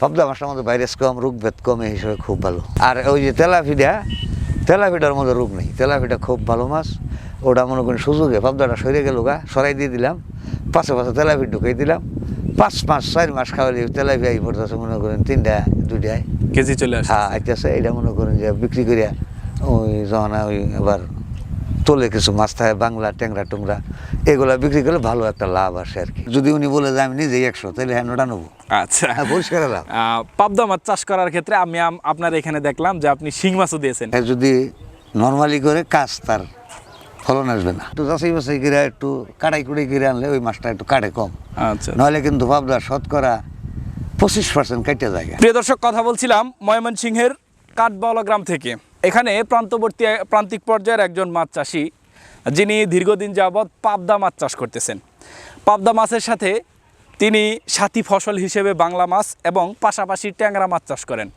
পাবদা মাছটার মধ্যে ভাইরাস কম রোগ ভেদ কম এই হিসেবে খুব ভালো। আর ওই যে তেলাপিডা তেলাপিডার মধ্যে রোগ নেই। তেলাপিডা খুব ভালো মাছ। ওটা মনে করেন সুযোগে পাবদাটা সরে গেল গা সরাই দিয়ে দিলাম। পাশে পাশে তেলাপি ঢুকাই দিলাম। পাঁচ মাস চার মাস খাওয়ালে তেলাপি আই পড়তেছে মনে করেন তিনটা দুইটায়। কেজি চলে আসে হ্যাঁ আইতেছে। এটা মনে করেন যে বিক্রি করিয়া ওই যখন ওই আবার তোলে কিছু মাছ থাকে বাংলা ট্যাংরা টুংরা এগুলো বিক্রি করলে ভালো একটা লাভ আসে আর কি। যদি উনি বলে যে আমি নিজেই একশো তাহলে হ্যাঁ ওটা নেব। আচ্ছা। হ্যাঁ পরিষ্কার লাভ। পাবদা মাছ চাষ করার ক্ষেত্রে আমি আপনার এখানে দেখলাম যে আপনি শিং মাছও দিয়েছেন। হ্যাঁ, যদি নর্মালি করে কাজ তার ফলন আসবে না। একটু যাচাই বাছাই করে একটু কাটাই কুড়ি করে আনলে ওই মাছটা একটু কাটে কম। আচ্ছা। নাহলে কিন্তু ভাবলা শতকরা পঁচিশ পার্সেন্ট কাটে যায়। প্রিয় দর্শক কথা বলছিলাম ময়মনসিংহের কাঠবাওলা গ্রাম থেকে। এখানে প্রান্তবর্তী, প্রান্তিক পর্যায়ের একজন মাছ চাষি, যিনি দীর্ঘদিন যাবৎ পাবদা মাছ চাষ করতেছেন। পাবদা মাছের সাথে তিনি সাথী ফসল হিসেবে বাংলা মাছ এবং পাশাপাশি ট্যাংরা মাছ চাষ করেন।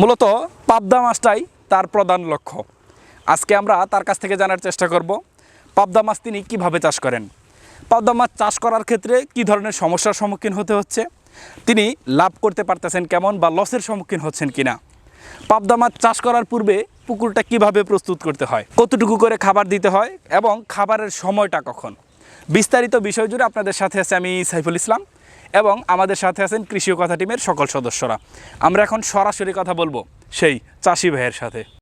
মূলত পাবদা মাছটাই তার প্রধান লক্ষ্য। আজকে আমরা তার কাছ থেকে জানার চেষ্টা করব, পাবদা মাছ তিনি কীভাবে চাষ করেন? পাবদা মাছ চাষ করার ক্ষেত্রে কি ধরনের সমস্যার সম্মুখীন হতে হচ্ছে? তিনি লাভ করতে পারতেছেন কেমন বা লসের সম্মুখীন হচ্ছেন কিনা? পাবদা মাছ চাষ করার পূর্বে পুকুরটা কীভাবে প্রস্তুত করতে হয়? কতটুকু করে খাবার দিতে হয় এবং খাবারের সময়টা কখন? বিস্তারিত বিষয় জুড়ে আপনাদের সাথে আছে আমি সাইফুল ইসলাম এবং আমাদের সাথে আছেন কৃষি কথা টিমের সকল সদস্যরা। আমরা এখন সরাসরি কথা বলব সেই চাষি ভাইয়ের সাথে।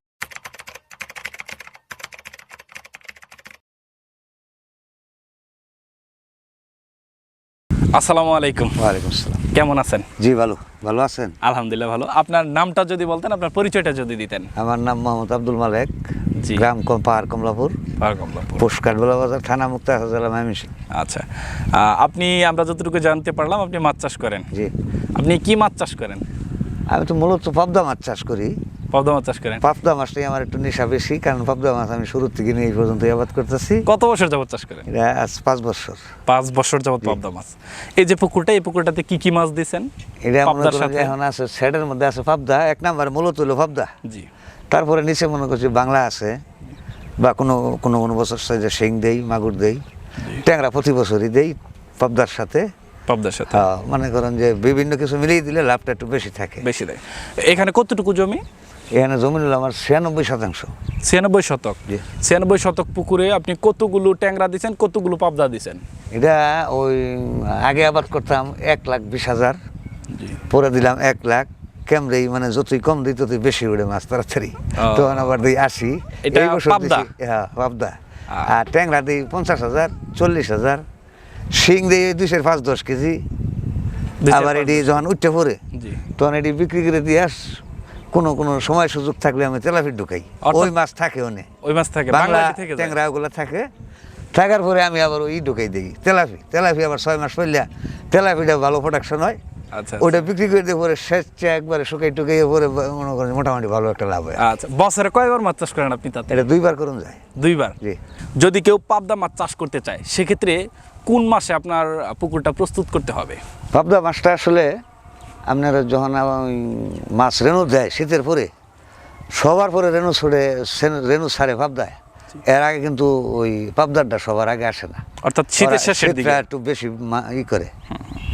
আসসালামু আলাইকুম। ওয়ালাইকুম আসসালাম। কেমন আছেন? জি ভালো। ভালো আছেন? আলহামদুলিল্লাহ ভালো। আপনার নামটা যদি বলতেন আপনার পরিচয়টা যদি দিতেন। আমার নাম মোহাম্মদ আব্দুল মালেক জি। গ্রাম পাহাড় কমলাপুর। কমলাপুর। পোস্ট বাজার থানা মুক্তা ময়মনসিং আচ্ছা। আপনি আমরা যতটুকু জানতে পারলাম আপনি মাছ চাষ করেন। জি। আপনি কি মাছ চাষ করেন? আমি তো মূলত পাবদা মাছ চাষ করি। পদ্মা মাছ চাষ করেন? পাবদা মাছটাই আমার একটু নেশা বেশি কারণ পাবদা মাছ আমি শুরু থেকে নিয়ে এই পর্যন্ত আবাদ করতেছি। কত বছর যাবত চাষ করেন? এটা আজ পাঁচ বছর। পাঁচ বছর যাবত পদ্মা মাছ। এই যে পুকুরটা এই পুকুরটাতে কি কি মাছ দিয়েছেন? এটা মনে করেন? এখন আছে মধ্যে আছে পাবদা এক নাম্বার মূলত হলো পাবদা। জি। তারপরে নিচে মনে করছি বাংলা আছে বা কোনো কোনো কোনো বছর সাইজে শিং দেই মাগুর দেই ট্যাংরা প্রতি বছরই দেই পাবদার সাথে। পদ্মার সাথে। হ্যাঁ, মনে করেন যে বিভিন্ন কিছু মিলিয়ে দিলে লাভটা একটু বেশি থাকে। বেশি দেয়। এখানে কতটুকু জমি? এখানে জমি হলো আমার ছিয়ানব্বই শতাংশ। ছিয়ানব্বই শতক। ছিয়ানব্বই শতক পুকুরে আপনি কতগুলো ট্যাংরা দিচ্ছেন কতগুলো পাবদা দিচ্ছেন এটা ওই আগে আবাদ করতাম এক লাখ বিশ হাজার পরে দিলাম এক লাখ। কেমরেই মানে যতই কম দিই ততই বেশি উঠে মাছ তাড়াতাড়ি। তখন আবার দিই আশি। এই বছর পাবদা? হ্যাঁ পাবদা। আর ট্যাংরা দিই পঞ্চাশ হাজার চল্লিশ হাজার। শিং দিই দুইশের পাঁচ দশ কেজি। আবার এটি যখন উঠতে পড়ে তখন এটি বিক্রি করে দিয়ে আস কোনো কোনো সময় সুযোগ থাকলে আমি তেলাফি ঢুকাই। ওই মাছ থাকে ওনে। ওই মাছ থাকে বাংলা ট্যাংরা ওগুলো থাকে। থাকার পরে আমি আবার ওই ঢুকাই দিই। তেলাফি তেলাফি আবার ছয় মাস পড়লে তেলাফিটা ভালো প্রোডাকশন হয়। আচ্ছা ওটা বিক্রি করে দিয়ে পরে স্বেচ্ছা একবারে শুকাই টুকাই পরে মনে করেন মোটামুটি ভালো একটা লাভ হয়। আচ্ছা বছরে কয়বার মাছ চাষ করেন আপনি তাতে? এটা দুইবার করুন যায়। দুইবার? জি। যদি কেউ পাবদা মাছ চাষ করতে চায় সেক্ষেত্রে কোন মাসে আপনার পুকুরটা প্রস্তুত করতে হবে? পাবদা মাছটা আসলে আপনার যখন ওই মাছ রেণু দেয় শীতের পরে সবার পরে রেণু ছড়ে রেণু ছাড়ে পাবদায় এর আগে কিন্তু ওই পাবদারটা সবার আগে আসে না। অর্থাৎ শীতের শেষের দিকে। একটু বেশি ই করে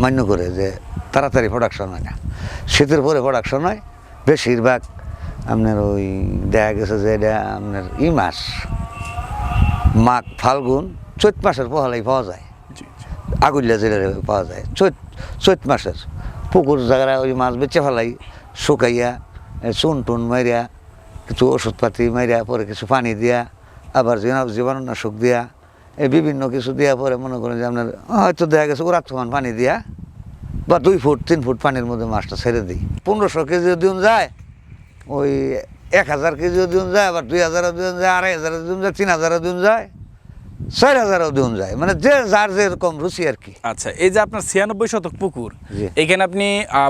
মান্য করে যে তাড়াতাড়ি প্রোডাকশন হয় না। শীতের পরে প্রোডাকশন হয় বেশিরভাগ আপনার ওই দেখা গেছে যে এটা আপনার ই মাস মাঘ ফাল্গুন চৈত মাসের পহালাই পাওয়া যায়। আগুলিয়া জেলার পাওয়া যায় চৈত চৈত মাসের। পুকুর জায়গায় ওই মাছ বেচে ফেলাই, শুকাইয়া চুন টুন মারিয়া কিছু ওষুধপাতি মারিয়া পরে কিছু পানি দিয়া, আবার জীবাণু- জীবাণুনাশক দিয়া এই বিভিন্ন কিছু দিয়া পরে মনে করেন যে আপনার, হয়তো দেখা গেছে ওরা পানি দিয়া, বা দুই ফুট, তিন ফুট পানির মধ্যে মাছটা ছেড়ে দিই। পনেরোশো কেজিও দিন যায়, ওই এক হাজার কেজিও দিন যায়, আবার দুই হাজারও দিন যায়, আড়াই হাজারও দিন যায়, তিন হাজারও দিন যায় চার হাজারও দিন যায়। মানে যে যার যেরকম রুচি আর কি। আচ্ছা এই যে আপনার ছিয়ানব্বই শতক পুকুর এখানে আপনি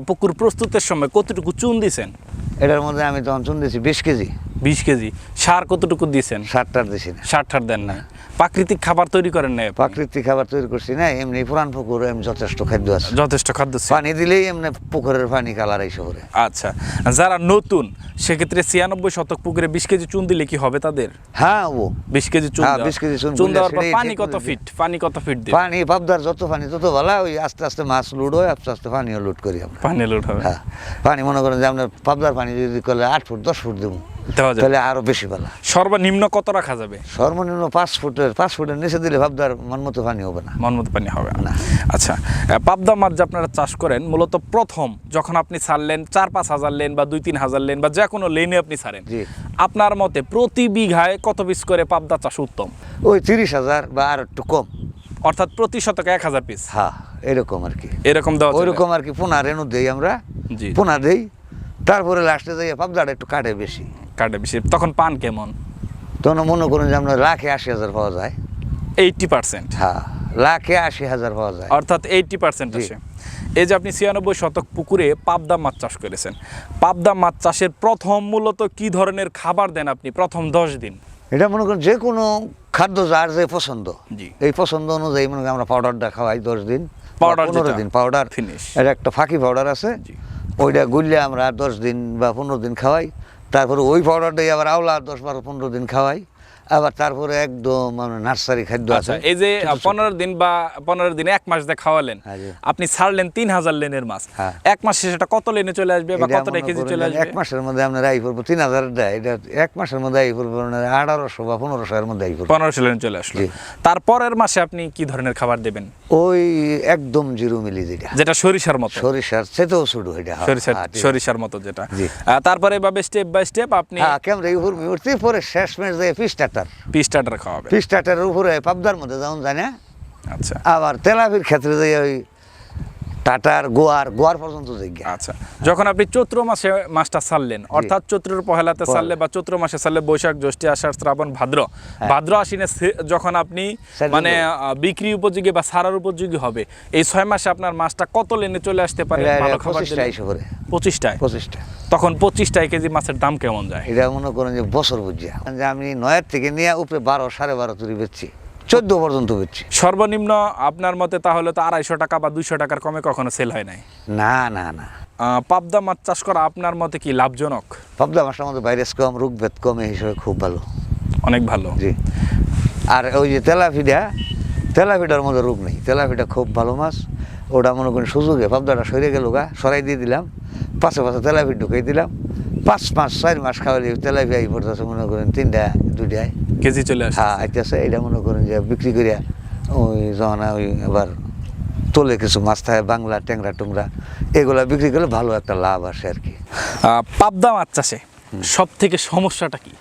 পুকুর প্রস্তুতের সময় কতটুকু চুন দিছেন? এটার মধ্যে আমি তখন চুন দিয়েছি বিশ কেজি। বিশ কেজি। সার কতটুকু দিয়েছেন সারটার দিছি না। সারটার দেন না প্রাকৃতিক খাবার তৈরি করেন না প্রাকৃতিক খাবার তৈরি করছি না এমনি পুরান পুকুর এমনি যথেষ্ট খাদ্য আছে। যথেষ্ট খাদ্য পানি দিলেই এমনি পুকুরের পানি কালার এই শহরে। আচ্ছা যারা নতুন সেক্ষেত্রে ছিয়ানব্বই শতক পুকুরে বিশ কেজি চুন দিলে কি হবে তাদের? হ্যাঁ ও। বিশ কেজি চুন বিশ কেজি চুন চুন দেওয়ার পর পানি কত ফিট? পানি কত ফিট দিয়ে পানি পাবদার যত পানি তত ভালো ওই আস্তে আস্তে মাছ লুট হয় আস্তে আস্তে পানিও লুট করি আমরা। পানি লোড হবে। হ্যাঁ পানি মনে করেন যে আমরা পাবদার পানি যদি করলে আট ফুট দশ ফুট দেবো। দেওয়া যায় তাহলে আরও বেশি ভালো। সর্বনিম্ন কত রাখা যাবে? সর্বনিম্ন পাঁচ ফুটের পাঁচ ফুটের নিচে দিলে পাবদার মন মতো পানি হবে না। মন মতো পানি হবে না। আচ্ছা পাবদা মাছ যে আপনারা চাষ করেন মূলত প্রথম যখন আপনি ছাড়লেন চার পাঁচ হাজার লেন বা দুই তিন হাজার লেন বা যে কোনো লেনে আপনি ছাড়েন। আপনার মতে প্রতি বিঘায় কত পিস করে পাবদা চাষ উত্তম? ওই তিরিশ হাজার বা আর একটু কম। অর্থাৎ প্রতি শতকে এক হাজার পিস হ্যাঁ এরকম আর কি। এরকম দেওয়া ওইরকম আর কি পোনা রেণু দেই আমরা। জি। পোনা দেই তারপরে লাস্টে যাই পাবদাটা একটু কাটে বেশি। কাটে বেশি তখন পান কেমন? তখন মনে করুন যে আপনার লাখে আশি হাজার পাওয়া যায়। Eighty percent? হ্যাঁ লাখে আশি হাজার পাওয়া যায়। অর্থাৎ এইটটি পার্সেন্ট। আসে। এই যে আপনি ছিয়ানব্বই শতক পুকুরে পাবদা মাছ চাষ করেছেন পাবদা মাছ চাষের প্রথম মূলত কি ধরনের খাবার দেন আপনি প্রথম দশ দিন? এটা মনে করেন যে কোনো খাদ্য যার যে পছন্দ। জি। এই পছন্দ অনুযায়ী মনে করেন আমরা পাউডারটা খাওয়াই দশ দিন পাউডার পনেরো দিন পাউডার ফিনিশ এটা একটা ফাঁকি পাউডার আছে। ওইটা গুললে আমরা দশ দিন বা পনেরো দিন খাওয়াই। তারপরে ওই পাউডারটাই আবার আওলা দশ বারো পনেরো দিন খাওয়াই। আবার তারপরে একদম মানে নার্সারি খাদ্য আচ্ছা আছে এই যে পনেরো দিন বা পনেরো দিন এক মাস দিয়ে খাওয়ালেন হ্যাঁ আপনি ছাড়লেন তিন হাজার লেনের মাছ হ্যাঁ। এক মাসে সেটা কত লেনে চলে আসবে বা কত কেজি চলে আসবে এক মাসের মধ্যে আপনার আই পড়ব তিন হাজার দেয় এটা এক মাসের মধ্যে আই পড়ব আঠারোশো বা পনেরোশো এর মধ্যে আই পড়ব পনেরোশো লেনে চলে আসলো তারপরের মাসে আপনি কি ধরনের খাবার দেবেন ওই একদম জিরো মিলি যেটা যেটা সরিষার মতো সরিষার সেটাও শুরু এটা হ্যাঁ, সরিষার হ্যাঁ, সরিষার মতো যেটা তারপরে এভাবে স্টেপ বাই স্টেপ আপনি কেমন উঠতে পরে শেষ ম্যাচ দেয় পিস টাটার পি স্টার্টার খাওয়াবে। পি স্টার্টারের উপরে পাবদার মধ্যে যেমন জানে আচ্ছা। আবার তেলাপির ক্ষেত্রে যে ওই টাটার গোয়ার গোয়ার পর্যন্ত গিয়া। আচ্ছা। যখন আপনি চৈত্র মাসে মাছটা ছাড়লেন অর্থাৎ চৈত্রের পহেলাতে ছাড়লে বা চৈত্র মাসে ছাড়লে বৈশাখ জ্যৈষ্ঠী আষাঢ় শ্রাবণ ভাদ্র। ভাদ্র আশ্বিনে যখন আপনি মানে বিক্রি উপযোগী বা সারার উপযোগী হবে এই ছয় মাসে আপনার মাছটা কত লেনে চলে আসতে পারে? ভালো খাবার পঁচিশটায়? পঁচিশটা। তখন পঁচিশটায় কেজি মাছের দাম কেমন যায়? এটা মনে করেন যে বছর বুঝিয়া। যে আমি নয়ের থেকে নিয়ে উপরে বারো সাড়ে বারো তুরি বেচছি। চোদ্দ পর্যন্ত বেচছি। সর্বনিম্ন আপনার মতে তাহলে তো আড়াইশো টাকা বা দুইশো টাকার কমে কখনো সেল হয় নাই? না না না। পাবদা মাছ চাষ করা আপনার মতে কি লাভজনক? পাবদা মাছটা আমাদের ভাইরাস কম রোগ ভেদ কম এই হিসেবে খুব ভালো। অনেক ভালো। জি। আর ওই যে তেলাপিডা তেলাপিডার মধ্যে রোগ নেই। তেলাপিডা খুব ভালো মাছ। ওটা মনে করেন সুযোগে পাবদাটা সরে গেল গা সরাই দিয়ে দিলাম। পাশে পাশে তেলাপি ঢুকাই দিলাম। পাঁচ মাস চার মাস খাওয়ালে তেলাপি আই পড়তেছে মনে করেন তিনটা দুইটায়। কেজি চলে আসে হ্যাঁ আইতেছে এটা মনে করেন যে বিক্রি করিয়া ওই যখন ওই আবার তোলে কিছু মাছ থাকে বাংলা ট্যাংরা টুংরা এগুলা বিক্রি করলে ভালো একটা লাভ আসে আর কি। পাবদা মাছ চাষে সব থেকে সমস্যাটা কি?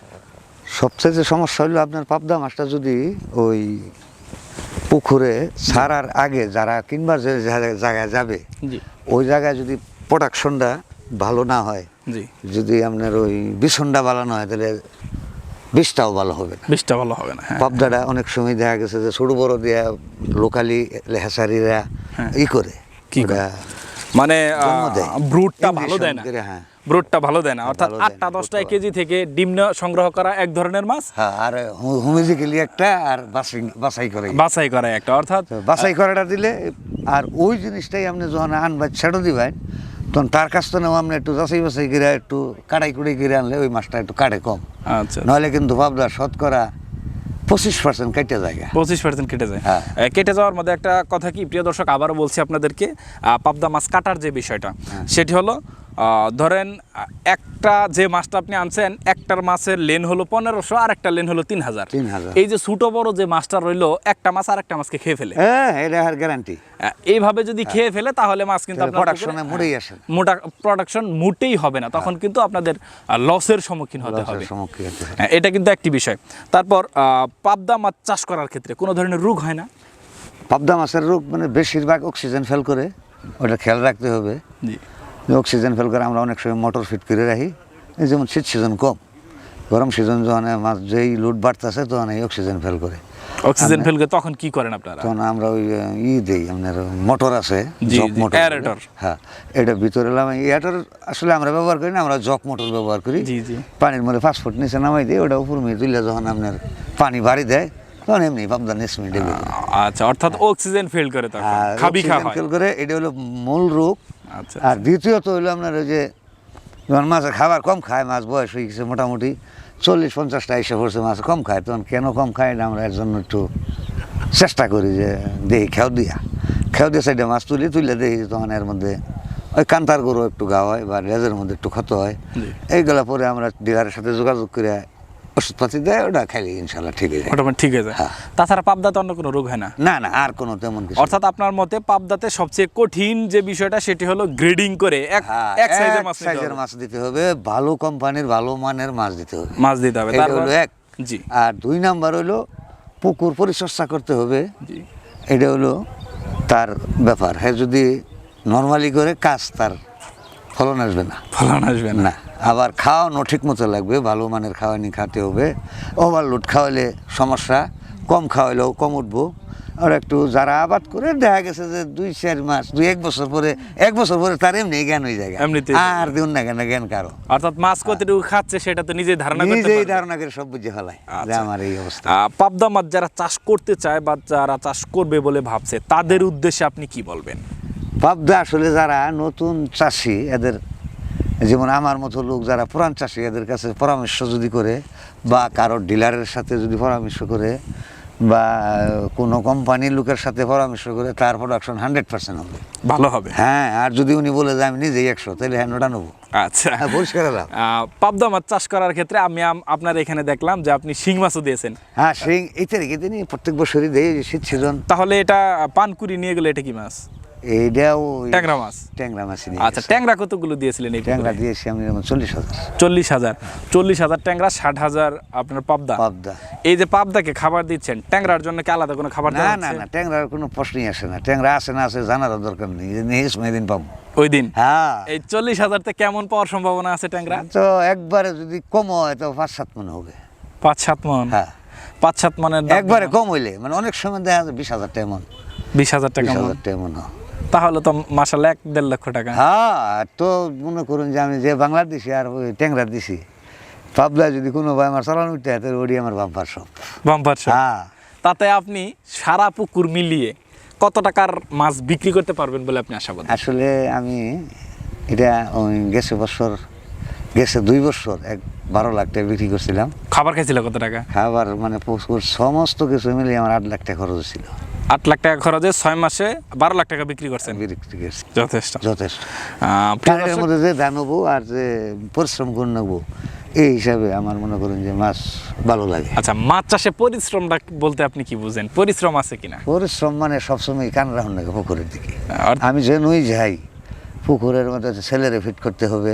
সবচেয়ে যে সমস্যা হলো আপনার পাবদা মাছটা যদি ওই পুকুরে ছাড়ার আগে যারা কিংবা যে জায়গায় যাবে ওই জায়গায় যদি প্রোডাকশনটা ভালো না হয় যদি আপনার ওই বিছনটা ভালো না হয় তাহলে বিষটাও ভালো হবে না। বেশটা ভালো হবে না হ্যাঁ। পাবদাটা অনেক সময় দেখা গেছে যে ছোট বড় দিয়া লোকালি হেসারিরা হ্যাঁ। ই করে। কি? মানে ব্রুটটা ভালো দেয় না? হ্যাঁ। ব্রুটটা ভালো দেয় না? অর্থাৎ আটটা দশটা কেজি থেকে ডিম সংগ্রহ করা এক ধরনের মাছ? হ্যাঁ আর হোমিজিক্যালি একটা আর বাছাই বাছাই করে বাছাই করা একটা অর্থাৎ বাছাই করাটা দিলে আর ওই জিনিসটাই আপনি যখন আনবা ছেড়ে দিবেন তখন তার কাছ থেকে আমরা একটু যাচাই বাছাই গিরা একটু কাটাই কুড়ি করে আনলে ওই মাছটা একটু কাটে কম আচ্ছা নাহলে কিন্তু ভাবদার শতকরা পঁচিশ পার্সেন্ট কেটে যায় পঁচিশ পার্সেন্ট কেটে যায় হ্যাঁ। কেটে যাওয়ার মধ্যে একটা কথা কি প্রিয় দর্শক আবারও বলছি আপনাদেরকে পাবদা মাছ কাটার যে বিষয়টা হ্যাঁ। সেটি হলো ধরেন একটা যে মাছটা আপনি আনছেন একটার মাছের লেন হলো পনেরোশো আর একটা লেন হলো তিন হাজার 3000 এই যে ছোট বড় যে মাছটা রইল একটা মাছ আর একটা মাছকে খেয়ে ফেলে। হ্যাঁ এটা আর গ্যারান্টি এইভাবে যদি খেয়ে ফেলে তাহলে মাছ কিন্তু প্রোডাকশনে আসে মোটা প্রোডাকশন মোটেই হবে না। তখন কিন্তু আপনাদের লসের সম্মুখীন হতে হবে। হ্যাঁ, এটা কিন্তু একটি বিষয়। তারপর পাবদা মাছ চাষ করার ক্ষেত্রে কোনো ধরনের রোগ হয় না? পাবদা মাছের রোগ মানে বেশিরভাগ অক্সিজেন ফেল করে ওটা খেয়াল রাখতে হবে। জি। অক্সিজেন ফেল করে আমরা অনেক সময় মোটর ফিট করে রাখি। এই যেমন শীত সিজন কম গরম সিজন যখন মাছ যেই লুট বাড়তেছে তখন এই অক্সিজেন ফেল করে। অক্সিজেন ফেল করে তখন কি করেন আপনারা? তখন আমরা ওই ই দিই আপনার মোটর আছে জক মোটর aerator। হ্যাঁ এটা ভিতরে এলাম এয়ারটার আসলে আমরা ব্যবহার করি না আমরা জক মোটর ব্যবহার করি। জি, জি। পানির মধ্যে পাঁচ ফুট নিচে নামাই দিই ওটা উপর মেয়ে তুললে যখন আপনার পানি বাড়ি দেয় তখন এমনি পাবদা নেসমি ডেবে আচ্ছা অর্থাৎ অক্সিজেন ফেল করে তখন আর খাবি খা oxygen হয়। fail করে এটা হলো মূল রোগ আচ্ছা আর দ্বিতীয়ত হইল আপনার ওই যে যখন মাছের খাবার কম খায় মাছ বয়স হয়ে গেছে মোটামুটি চল্লিশ পঞ্চাশটা এসে পড়ছে মাছ কম খায় তখন কেন কম খায় না আমরা এর জন্য একটু চেষ্টা করি যে দেখি খেয়াও দিয়া। খেয়াও দিয়ে সাইডে মাছ তুলি তুলে দেখি তখন এর মধ্যে ওই কান্তার গরু একটু গা হয় বা লেজের মধ্যে একটু ক্ষত হয়। এইগুলা পরে আমরা ডিলারের সাথে যোগাযোগ করে ওষুধপাতি দেয় ওটা খাইলে ইনশাল্লাহ ঠিক হয়ে যায়। মোটামুটি ঠিক আছে হ্যাঁ। তাছাড়া পাবদাতে অন্য কোনো রোগ হয় না? না না আর কোনো তেমন কিছু অর্থাৎ আপনার মতে পাবদাতে সবচেয়ে কঠিন যে বিষয়টা সেটি হলো গ্রেডিং করে এক হ্যাঁ, এক সাইজের মাছ সাইজের মাছ দিতে হবে ভালো কোম্পানির ভালো মানের মাছ দিতে হবে। মাছ দিতে হবে। এটা হলো এক। জি। আর দুই নাম্বার হলো পুকুর পরিচর্যা করতে হবে। জি। এটা হলো তার ব্যাপার। হ্যাঁ যদি নর্মালি করে কাজ তার ফলন আসবে না। ফলন আসবে না। আবার খাওয়ানো ঠিক মতো লাগবে ভালো মানের খাওয়ানি খাতে হবে। ওভারলোড খাওয়ালে সমস্যা কম খাওয়ালেও কম উঠবো। আর একটু যারা আবাদ করে দেখা গেছে যে দুই চার মাস দুই এক বছর পরে এক বছর পরে তার এমনি জ্ঞান হয়ে যায়। আর দিন না কেন জ্ঞান কারও। অর্থাৎ মাছ কতটুকু খাচ্ছে সেটা তো নিজে ধারণা নিজেই ধারণা করে সব বুঝে ফেলায় যে আচ্ছা। আমার এই অবস্থা। পাবদা মাছ যারা চাষ করতে চায় বা যারা চাষ করবে বলে ভাবছে তাদের উদ্দেশ্যে আপনি কি বলবেন? পাবদা আসলে যারা নতুন চাষি এদের যেমন আমার মতো লোক যারা পুরান চাষি এদের কাছে পরামর্শ যদি করে বা কারোর ডিলারের সাথে যদি পরামর্শ করে বা কোনো কোম্পানির লোকের সাথে পরামর্শ করে তার প্রোডাকশন হান্ড্রেড পার্সেন্ট হবে। ভালো হবে। হ্যাঁ আর যদি উনি বলে যে আমি নিজেই একশো তাহলে হ্যাঁ ওটা নেব। আচ্ছা। হ্যাঁ পরিষ্কার পাবদা মাছ চাষ করার ক্ষেত্রে আমি আপনার এখানে দেখলাম যে আপনি শিং মাছও দিয়েছেন। হ্যাঁ সেই এই তারিখে তিনি প্রত্যেক বছরই দেয় শীত সিজন তাহলে এটা পানকুড়ি নিয়ে গেলে এটা কি মাছ? এইটাও ট্যাংরা মাছ। ট্যাংরা মাছ আচ্ছা ট্যাংরা কতগুলো দিয়েছিলেন এই ট্যাংরা দিয়েছি আমি যেমন চল্লিশ হাজার। চল্লিশ হাজার। চল্লিশ হাজার ট্যাংরা ষাট হাজার আপনার পাবদা। পাবদা। এই যে পাবদাকে খাবার দিচ্ছেন ট্যাংরার জন্য কি আলাদা কোনো খাবার না না না ট্যাংরার কোনো প্রশ্নই আসে না। ট্যাংরা আসে না আসে জানারও দরকার নেই। নিজ মেদিন পাবো। ওই দিন? হ্যাঁ। এই চল্লিশ হাজারতে কেমন পাওয়ার সম্ভাবনা আছে ট্যাংরা? তো একবারে যদি কম হয় তো পাঁচ সাত মন হবে। পাঁচ সাত মন? হ্যাঁ। পাঁচ সাত মনের একবারে কম হইলে মানে অনেক সময় দেখা যায় বিশ হাজার টাকা মন। বিশ হাজার টাকা মন। টাকা মন। তাহলে তো মাসাল্লাহ এক দেড় লক্ষ টাকা। হ্যাঁ তো মনে করুন যে আমি যে বাংলাদেশি আর ওই ট্যাংরা দিছি পাবলা যদি কোনো ভাই আমার চালানো উঠতে হয় তাহলে ওডি আমার বাম্পার সব বাম্পার শট। হ্যাঁ। তাতে আপনি সারা পুকুর মিলিয়ে কত টাকার মাছ বিক্রি করতে পারবেন বলে আপনি আশাবাদী? আসলে আমি এটা ওই গেছে বছর গেছে দুই বছর এক বারো লাখ টাকা বিক্রি করছিলাম। খাবার খাইছিল কত টাকা? খাবার মানে পুকুর সমস্ত কিছু মিলিয়ে আমার আট লাখ টাকা খরচ ছিল আট লাখ টাকা খরচে ছয় মাসে বারো লাখ টাকা বিক্রি করছেন। বিক্রি করছি। যথেষ্ট। যথেষ্ট। দর্শক, মধ্যে যে ধান হব আর যে পরিশ্রম করে নেব এই হিসাবে আমার মনে করেন যে মাছ ভালো লাগে। আচ্ছা মাছ চাষে পরিশ্রমটা বলতে আপনি কি বুঝেন? পরিশ্রম আছে কিনা? পরিশ্রম মানে সবসময় কান রাখুন লাগে পুকুরের দিকে। আমি যে নই যাই পুকুরের মধ্যে ছেলেরে ফিট করতে হবে